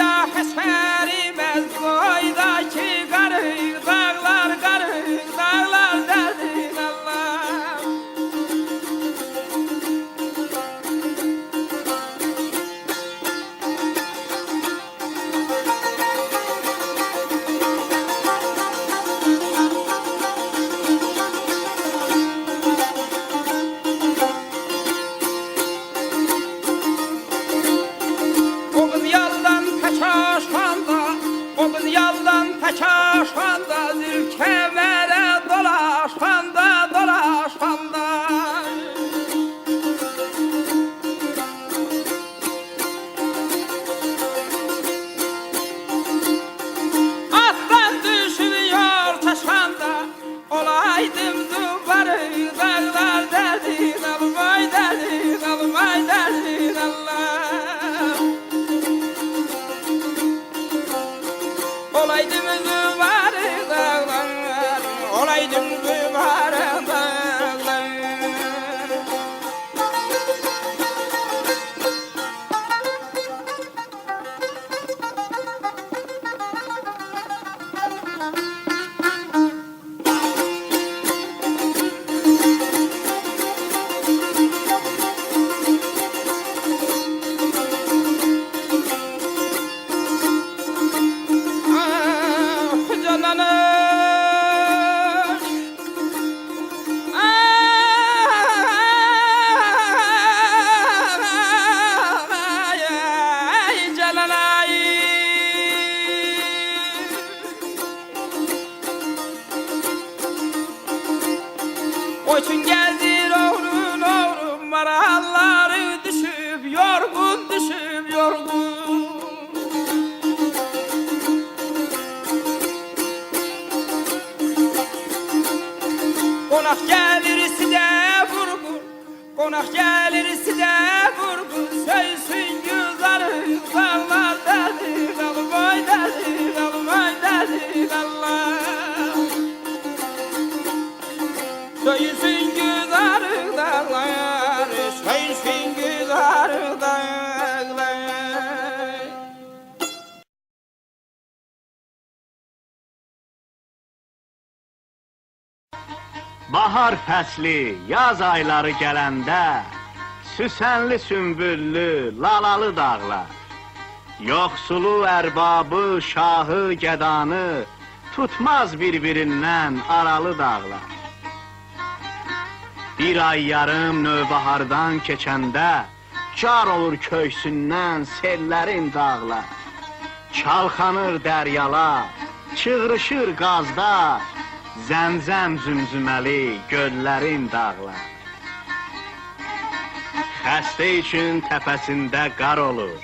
Soyda heserimez soydaki karı dağlar karı Allah Kaçaş fantazil kev düşüm yorgun. Konak gelir size vurgun. Konak gelir size vurgun. Söylesin yüzleri Sallar dedi Kalmay dedi Kalmay dedi Allah Söylesin yüzleri Bahar fəsli, yaz ayları gələndə Süsənli sümbüllü, lalalı dağlar. Yoxsulu ərbabı, şahı, gədanı Tutmaz bir-birindən aralı dağlar. Bir ay yarım növbəhardan keçəndə Car olur köksündən sellərin dağlar. Çalxanır dəryalar, çığrışır qazlar Zəmzəm zümzüməli göllərin dağlar. Xəstə üçün təpəsində qar olur.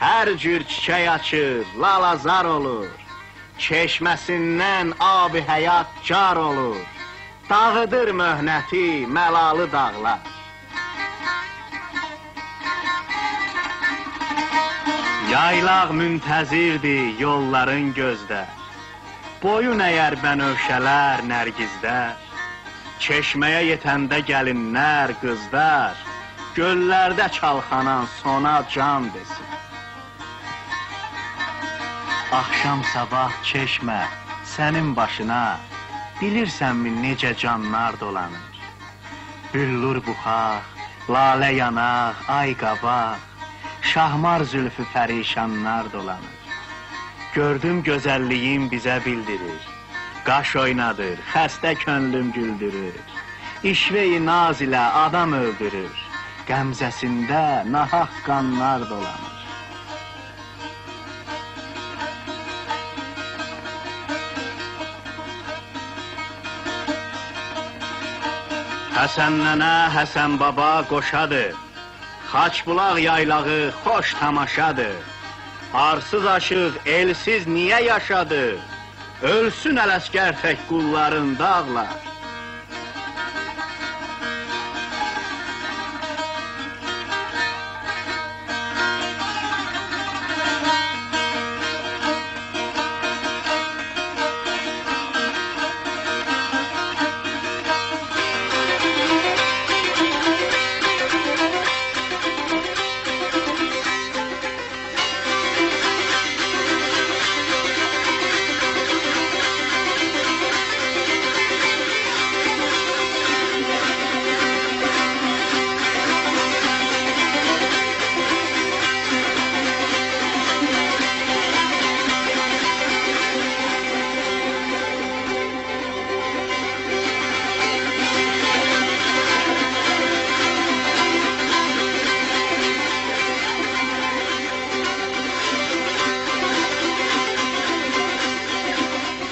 Hər cür çiçək açır, lalazar olur. Çeşməsindən abi həyat car olur. Dağıdır möhnəti məlalı dağlar. Yaylaq müntəzirdir yolların gözdə Boyun əyər bənövşələr nərgizlər. Çeşməyə yetəndə gəlinlər, qızlar. Göllərdə çalxanan sona can desin. Axşam sabah çeşmə sənin başına. Bilirsənmi necə canlar dolanır? Büllur buxaq, lalə yanaq, ay qabaq. Şahmar zülfü pərişanlar dolanır Gördüm gözəlliyin bizə bildirir. Qaş oynadır, xəstə könlüm güldürür. İşveyi naz ilə adam öldürür. Qəmzəsində nahaq qanlar dolanır. Həsən nənə, Həsən baba qoşadır. Xaçbulaq yaylağı xoş tamaşadır Arsız aşık elsiz niye yaşadı? Ölsün el asker tek kulların dağlar.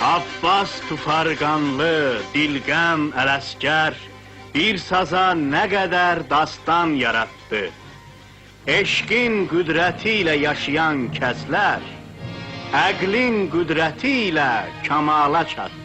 Abbas Tufarganlı, Dilgem Elesker, bir saza ne kadar dastan yarattı. Eşkin güdretiyle yaşayan kesler, Əqlin qüdrəti ilə kamala çatdı.